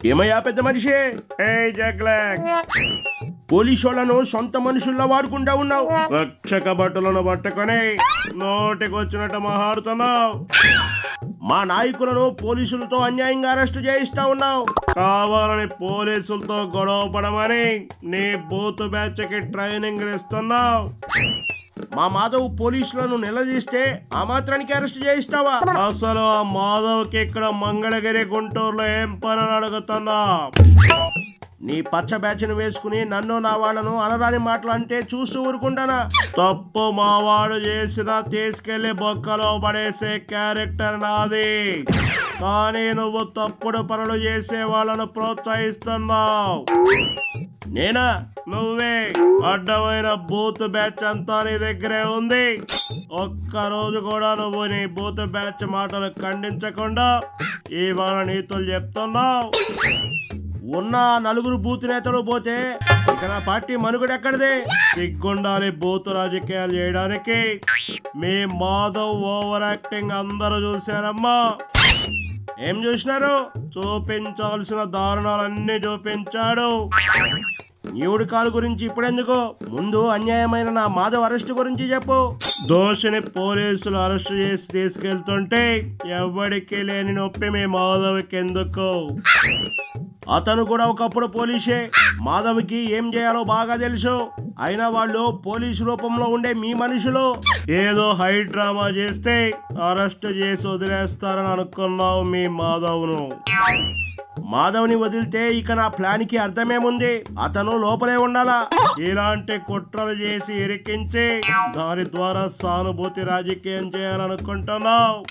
ఏమయ్యా పెద్ద మనిషి? ఏ జగ్లాక్ పోలీసు వాళ్ళను సొంత మనుషుల్లా వాడుకుంటా ఉన్నావు. రక్షక బట్టలను పట్టుకొని నోటికొచ్చినట్టు మహాడుతున్నావు మా నాయకులను పోలీసులతో అన్యాయంగా అరెస్టు చేయిస్తా ఉన్నావు. కావాలని పోలీసులతో గొడవ పడమని నీ బూత్ బ్యాచ్కి ట్రైనింగ్ ఇస్తున్నావు. మా మాధవ్ పోలీసులను నిలదీస్తే ఆ మాత్రానికి అరెస్ట్ చేయిస్తావా? అసలు ఆ మాధవ్కి ఇక్కడ మంగళగిరి గుంటూరులో ఏం పని అడుగుతున్నా నీ పచ్చ బ్యాచ్ను వేసుకుని నన్ను నా వాళ్ళను అనరాని మాటలు అంటే చూస్తూ ఊరుకుంటానా? తప్పు మావాడు చేసిన తీసుకెళ్ళి బొక్కలో పడేసే క్యారెక్టర్ నాది. కానీ నువ్వు తప్పుడు పనులు చేసే వాళ్ళను ప్రోత్సహిస్తున్నావు. నేనా? నువ్వే అడ్డమైన బూత్ బ్యాచ్ అంతా నీ దగ్గరే ఉంది. ఒక్క రోజు కూడా నువ్వు నీ బూత్ బ్యాచ్ మాటలు ఖండించకుండా ఇవాళ నీతులు చెప్తున్నావు. ఉన్న నలుగురు బూత్ నేతలు పోతే ఇక నా పార్టీ మనుగడ ఎక్కడిది? సిగ్గుండాలి బూత్ రాజకీయాలు చేయడానికి. మీ మాధవ్ ఓవర్ యాక్టింగ్ అందరూ చూశారమ్మా. ఏం చూసినారు? చూపించాల్సిన దారుణాలన్నీ చూపించాడు. ఈవుడి కాలు గురించి ఇప్పుడెందుకు? ముందు అన్యాయమైన నా మాధవ్ అరెస్ట్ గురించి చెప్పు. దోషిని పోలీసులు అరెస్ట్ చేసి తీసుకెళ్తుంటే ఎవరికి లేని నొప్పి మీ మాధవ్కి ఎందుకు అతను కూడా ఒకప్పుడు పోలీసే. మాధవ్కి ఏం చేయాలో బాగా తెలుసు. అయినా వాళ్ళు పోలీసు రూపంలో ఉండే మీ మనుషులు. ఏదో హై డ్రామా చేస్తే అరెస్ట్ చేసి వదిలేస్తారని అనుకున్నావు మీ మాధవ్ను. మాధవ్ని వదిలితే ఇక నా ప్లాన్కి అర్థమేముంది? అతను లోపలే ఉండాలా? ఇలాంటి కుట్రలు చేసి ఇరికించి దాని ద్వారా సానుభూతి రాజకీయం చేయాలనుకుంటున్నావు.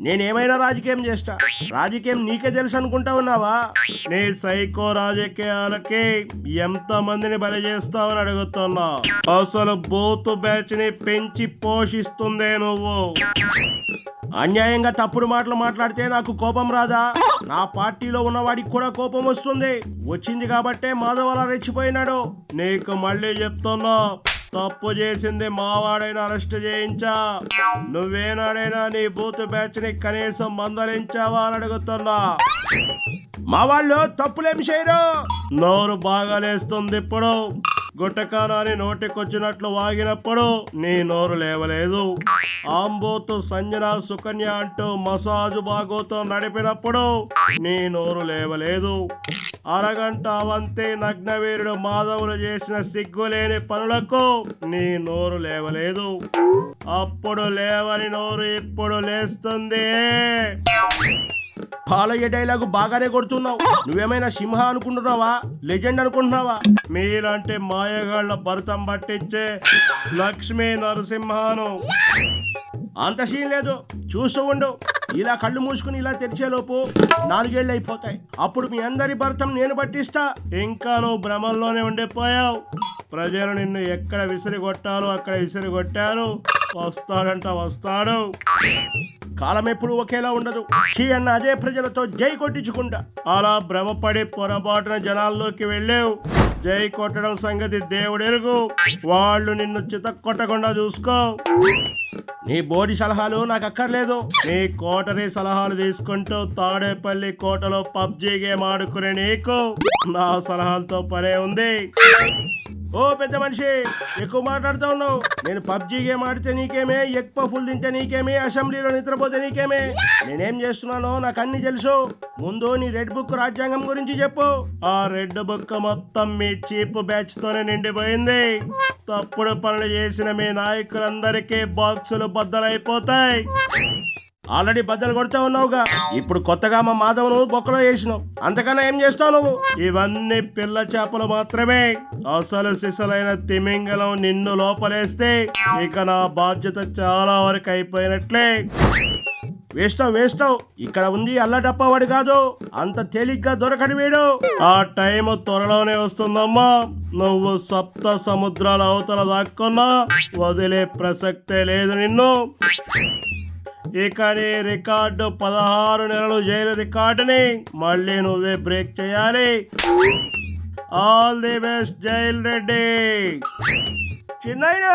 నేనేమైనా రాజకీయం చేస్తా? రాజకీయం నీకే తెలుసు అనుకుంటా ఉన్నావా? నీ సైకో రాజకీయాలకి ఎంత మందిని బలి చేస్తావని అడుగుతున్నా. అసలు బూత్ బ్యాచ్ని పెంచి పోషిస్తుందే నువ్వు. అన్యాయంగా తప్పుడు మాటలు మాట్లాడితే నాకు కోపం రాదా? నా పార్టీలో ఉన్నవాడికి కూడా కోపం వస్తుంది. వచ్చింది కాబట్టే మాధవ్ అలా రెచ్చిపోయినాడు. నీకు మళ్ళీ చెప్తున్నా తప్పు చేసింది మావాడైనా అరెస్ట్ చేయించా? నువ్వేనాడైనా నీ బూత్ బ్యాచ్ని కనీసం మందలించావా అని అడుగుతున్నా. మా వాళ్ళు తప్పులేమి చేయరు. నోరు బాగాలేస్తుంది ఇప్పుడు. గుట్టకారాన్ని నోటికొచ్చినట్లు వాగినప్పుడు నీ నోరు లేవలేదు. ఆంబోతు సంజన సుకన్య అంటూ మసాజు బాగోతో నడిపినప్పుడు నీ నోరు లేవలేదు. అరగంట అవంతే నగ్నవీరుడు మాధవులు చేసిన సిగ్గులేని పనులకు నీ నోరు లేవలేదు. అప్పుడు లేవని నోరు ఇప్పుడు లేస్తుంది. పాలయ్య డైలాగు బాగానే కొడుతున్నావు. నువ్వేమైనా సింహ అనుకుంటున్నావా? లెజెండ్ అనుకుంటున్నావా? మీరంటే మాయగాళ్ళ భరతం పట్టించే లక్ష్మీ నరసింహాను. అంత సీన్ లేదు. చూస్తూ ఉండు. ఇలా కళ్ళు మూసుకుని ఇలా తెరిచేలోపు నాలుగేళ్ళు అయిపోతాయి అప్పుడు మీ అందరి భర్తం నేను పట్టిస్తా. ఇంకా నువ్వు భ్రమంలోనే ఉండిపోయావు. ప్రజలు నిన్ను ఎక్కడ విసిరి కొట్టాలో అక్కడ విసిరి కొట్టారు వస్తాడంట వస్తాడు. కాలం ఎప్పుడు ఒకేలా ఉండదు. షీ అన్న అదే ప్రజలతో జై కొట్టించుకుంటా. అలా భ్రమపడి పొరపాటున జనాల్లోకి వెళ్ళావు. జై కొట్టడం సంగతి దేవుడెరుగు. వాళ్ళు నిన్ను చితక్కొట్టకుండా చూసుకో. నీ బోడి సలహాలు నాకు అక్కర్లేదు నీ కోటరీ సలహాలు తీసుకుంటూ తాడేపల్లి కోటలో పబ్జీ గేమ్ ఆడుకునే నీకు నా సలహాలతో పనే ఉంది. ఓ పెద్ద మనిషి ఎక్కువ మాట్లాడుతూ ఉన్నావు. నేను పబ్జీ గేమ్ ఆడితే నీకేమే ఎక్కువ ఫుల్ తింటే నీకేమే అసెంబ్లీలో నిద్రపోతే నీకేమే. నేనేం చేస్తున్నానో నాకు అన్ని తెలుసు. ముందు నీ రెడ్ బుక్ రాజ్యాంగం గురించి చెప్పు. ఆ రెడ్ బుక్ మొత్తం మీ చీప్ బ్యాచ్ తోనే నిండిపోయింది. తప్పుడు పనులు చేసిన మీ నాయకులందరికీ బాక్సులు బద్దలైపోతాయి. ఆల్రెడీ బద్దలు కొడుతూ ఉన్నావుగా. ఇప్పుడు కొత్తగా మా మాధవను బొక్కలో వేసినావు. అంతకన్నా ఏం చేస్తావు నువ్వు? ఇవన్నీ పిల్ల చేపలు మాత్రమే. అసలు సిసలైన తిమింగలం నిన్ను లోపలేస్తే ఇక నా బాధ్యత చాలా వరకు అయిపోయినట్లే. వేస్తావు వేస్తావు. ఇక్కడ ఉంది అల్లటప్పవాడు కాదు. అంత తేలిగ్గా దొరకడు వీడు. ఆ టైం త్వరలోనే వస్తుందమ్మా. నువ్వు సప్త సముద్రాల అవతల దాక్కున్నా వదిలే ప్రసక్తే లేదు నిన్ను. ఇక రికార్డు పదహారు నెలలు జైలు రికార్డుని మళ్ళీ నువ్వే బ్రేక్ చేయాలి. All the best jail Reddy. Chinnayya!